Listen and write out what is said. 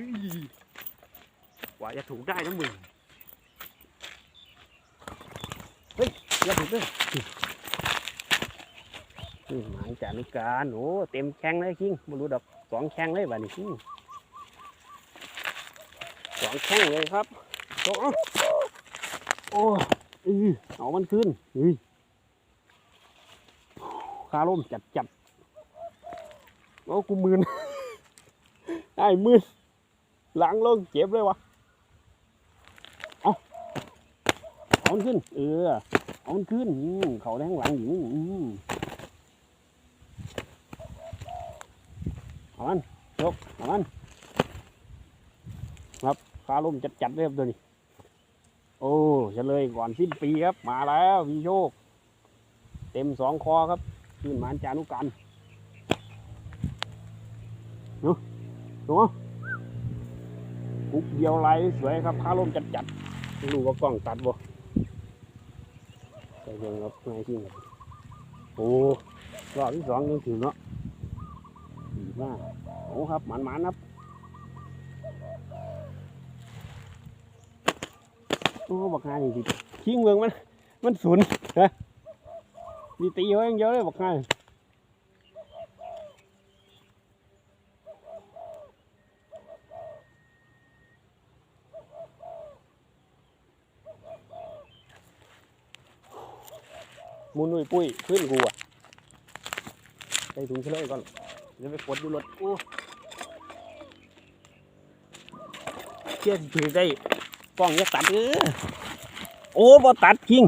ฮ้ยกว่าจะถูกได้นะมึงเฮ้ยอย่าถูกเลยนี่หมายจานุการโอ้เต็มแข้งเลยคิงไม่รู้ดอกสองแข้งเลยบ้านี้คิงสองแข้งเลยครับโอ้โอ้อือเอามันขึ้นเฮ้ยคาร่มจัดจัดโอ้กูมืนไอ้มืน หลังลงเจ็บเลยวะเอาเอามันขึ้น เออ เอามันขึ้นเขาแดงหลังอยู่อืมเอามันยกเอามันครับคาร่มจัดๆเลยครับตัวนี้ โอ้เฉลยก่อนสิ้นปีครับ มาแล้วพี่โชค เต็มสองคอครับขึ้นมานจานุกันเนาะเนาะปุ กเดียวไหลสวยครับคาร่มจัดจัดๆไม่รู้ว่ากล้องตัดบ่ใส่เพียงครับง่ายที่ครับโอ้รอบที่สองยังถึงเนาะดีมากโอ้ครับหมันๆครับโอ้บักฮานี่สิขี้เมืองมันมันศูนย์ฮะมีตีไว้อย่างเดียวเลยบักฮา มุนนุ่ยปุ้ยขึ้นกูอะใส่ถุงเฉลยก่อนเดี๋ยวไปกดดูรถโอ้เชี่ยถือได้กล้องจะตัดเออโอ้บ่ตัดจริง